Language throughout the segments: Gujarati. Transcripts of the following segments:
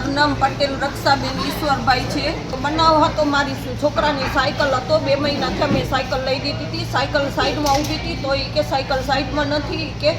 મારું નામ પટેલ રક્ષાબેન ઈશ્વરભાઈ છે. બનાવ હતો મારી છોકરાની સાયકલ હતો. બે મહિના થયા મેં સાયકલ લઈ દીધી હતી. સાયકલ સાઈડમાં ઊભી હતી તો એ કે સાયકલ સાઈડમાં નથી કે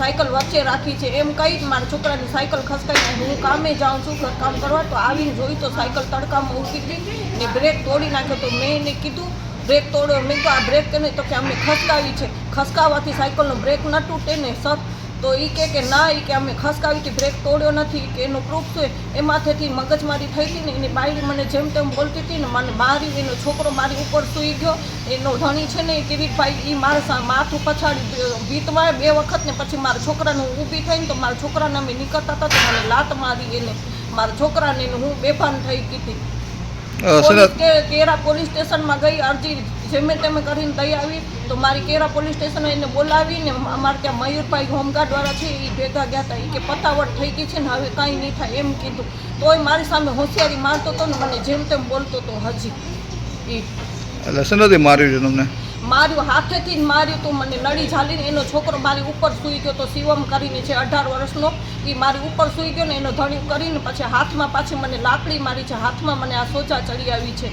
સાયકલ વચ્ચે રાખી છે. એમ કહી મારા છોકરાની સાયકલ ખસકાઈને હું કામે જાઉં છું, ઘર કામ કરવા. તો આવીને જોઈ તો સાયકલ તડકામાં ઊભી હતી ને બ્રેક તોડી નાખ્યો. તો મેં એને કીધું, બ્રેક તોડ્યો મેં તો આ બ્રેક કે તો કે અમને ખસકાવી છે. ખસકાવવાથી સાયકલનો બ્રેક ન તૂટે ને સર તો એ કે કે ના એ કે અમે ખસકાવીથી બ્રેક તોડ્યો નથી કે એનો પ્રૂફ છે. એ માથેથી મગજમારી થઈ હતી ને એની બાયડી મને જેમ તેમ બોલતી હતી ને મને મારી એનો છોકરો મારી ઉપર સૂઈ ગયો. એનો ધણી છે ને એ કિરીટભાઈ એ મારા માથું પછાડી વીતવાય બે વખત ને પછી મારા છોકરાને હું ઊભી થઈને તો મારા છોકરાને અમે નીકળતા હતા તો મને લાત મારી એને. મારા છોકરાને ને હું બેભાન થઈ ગઈ હતી. કેરા પોલીસ સ્ટેશનમાં ગઈ અરજી જેમે તેમે કરીને દઈ આવી તો મારી કેરા પોલીસ સ્ટેશને એને બોલાવીને અમારે ત્યાં મયુરભાઈ હોમગાર્ડ વાળા છે એ ભેગા ગયા હતા એ કે પતાવટ થઈ ગઈ છે ને હવે કાંઈ નહીં થાય એમ કીધું. તોય મારી સામે હોશિયારી મારતો હતો ને મને જેમ તેમ બોલતો હતો હજી. એ એટલે શેનાથી માર્યું છે તમને? માર્યું હાથેથી જ માર્યું તો મને નડી ઝાલીને એનો છોકરો મારી ઉપર સૂઈ ગયો તો શિવમ કરીને છે અઢાર વર્ષનો એ મારી ઉપર સૂઈ ગયો ને એનો ધણી કરીને પછી હાથમાં પાછી મને લાકડી મારી છે હાથમાં મને આ સોજા ચડી આવી છે.